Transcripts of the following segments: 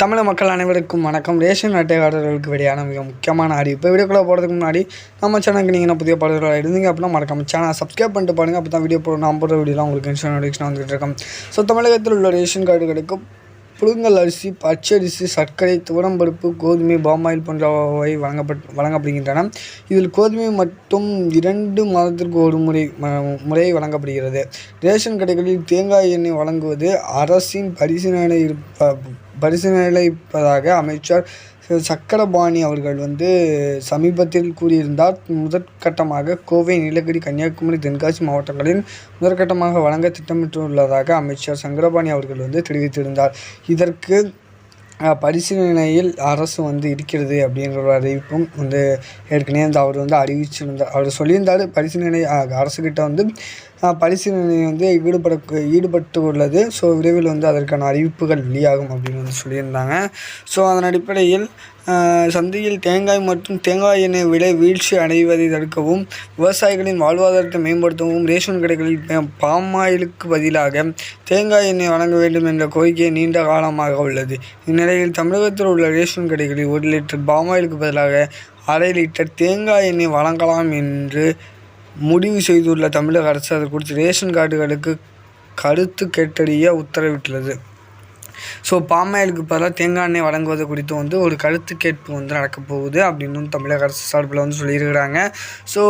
தமிழக மக்கள் அனைவருக்கும் வணக்கம். ரேஷன் அட்டைதாரர்களுக்கு வெளியான மிக முக்கியமான அறிவிப்பு. வீடியோக்குள்ளே போகிறதுக்கு முன்னாடி நம்ம சேனலுக்கு நீங்கள் புதிய பாடல்களாக இருந்தீங்க அப்படின்னா மறக்காம சேனல் சப்ஸ்கிரைப் பண்ணிட்டு பாருங்கள் அப்போ தான் வீடியோ போடுற நான் போடுற வீடியோலாம் உங்களுக்கு இன்ஸ்டா நோட்டிஃபிகேஷன் வந்துகிட்டு இருக்கும். ஸோ தமிழகத்தில் உள்ள ரேஷன் கார்டுகளுக்கு புழுங்கல் அரிசி பச்சரிசி சர்க்கரை துவரம்பருப்பு கோதுமை பாமாயில் போன்றவை வழங்கப்பட் வழங்கப்படுகின்றன. இதில் கோதுமை மட்டும் இரண்டு மாதத்திற்கு ஒரு முறை முறை வழங்கப்படுகிறது. ரேஷன் கடைகளில் தேங்காய் எண்ணெய் வழங்குவது அரசின் பரிசீலனை இருப்ப பரிசீலனைப்பதாக அமைச்சர் சக்கரபாணி அவர்கள் வந்து சமீபத்தில் கூறியிருந்தார். முதற்கட்டமாக கோவை நீலகிரி கன்னியாகுமரி தென்காசி மாவட்டங்களில் முதற்கட்டமாக வழங்க திட்டமிட்டுள்ளதாக அமைச்சர் சங்கரபாணி அவர்கள் வந்து தெரிவித்திருந்தார். இதற்கு பரிசீலனையில் அரசு வந்து இருக்கிறது அப்படின்ற ஒரு அறிவிப்பும் வந்து ஏற்கனவே வந்து அவர் வந்து அறிவிச்சிருந்தார் அவர் சொல்லியிருந்தார். பரிசீலனை அரசுக்கிட்ட வந்து பரிசீலனை வந்து ஈடுபட ஈடுபட்டு உள்ளது ஸோ விரைவில் வந்து அதற்கான அறிவிப்புகள் வெளியாகும் அப்படின்னு வந்து சொல்லியிருந்தாங்க. ஸோ அதன் அடிப்படையில் சந்தையில் தேங்காய் மற்றும் தேங்காய் எண்ணெய் விலை வீழ்ச்சி அடைவதை தடுக்கவும் விவசாயிகளின் வாழ்வாதாரத்தை மேம்படுத்தவும் ரேஷன் கடைகளில் பாமாயிலுக்கு பாம் ஆயிலுக்கு பதிலாக தேங்காய் எண்ணெய் வழங்க வேண்டும் என்ற கோரிக்கை நீண்ட காலமாக உள்ளது. இந்நிலையில் தமிழகத்தில் உள்ள ரேஷன் கடைகளில் ஒரு லிட்டர் பாம் ஆயிலுக்கு பதிலாக அரை லிட்டர் தேங்காய் எண்ணெய் வழங்கலாம் என்று முடிவு செய்துள்ள தமிழக அரசு அது குறித்து ரேஷன் கார்டுகளுக்கு கருத்து கேட்டறிய உத்தரவிட்டுள்ளது. ஸோ பாமாயிலுக்கு பதிலாக தேங்காய் எண்ணெய் வழங்குவது குறித்து வந்து ஒரு கருத்து கேட்பு வந்து நடக்க போகுது அப்படின்னு தமிழக அரசு சார்பில் வந்து சொல்லியிருக்கிறாங்க. ஸோ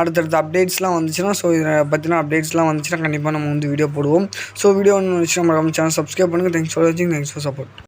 அடுத்தடுத்த அப்டேட்ஸ்லாம் வந்துச்சுன்னா ஸோ இதை பற்றின அப்டேட்ஸ்லாம் வந்துச்சுன்னா கண்டிப்பாக நம்ம வந்து வீடியோ போடுவோம். ஸோ வீடியோ ஒன்று வந்துச்சுன்னா நம்ம சேனல் சப்ஸ்கிரைப் பண்ணுங்கள் தேங்க்ஸ் ஃபார் வாட்சிங் தேங்க்ஸ் ஃபார் சப்போர்ட்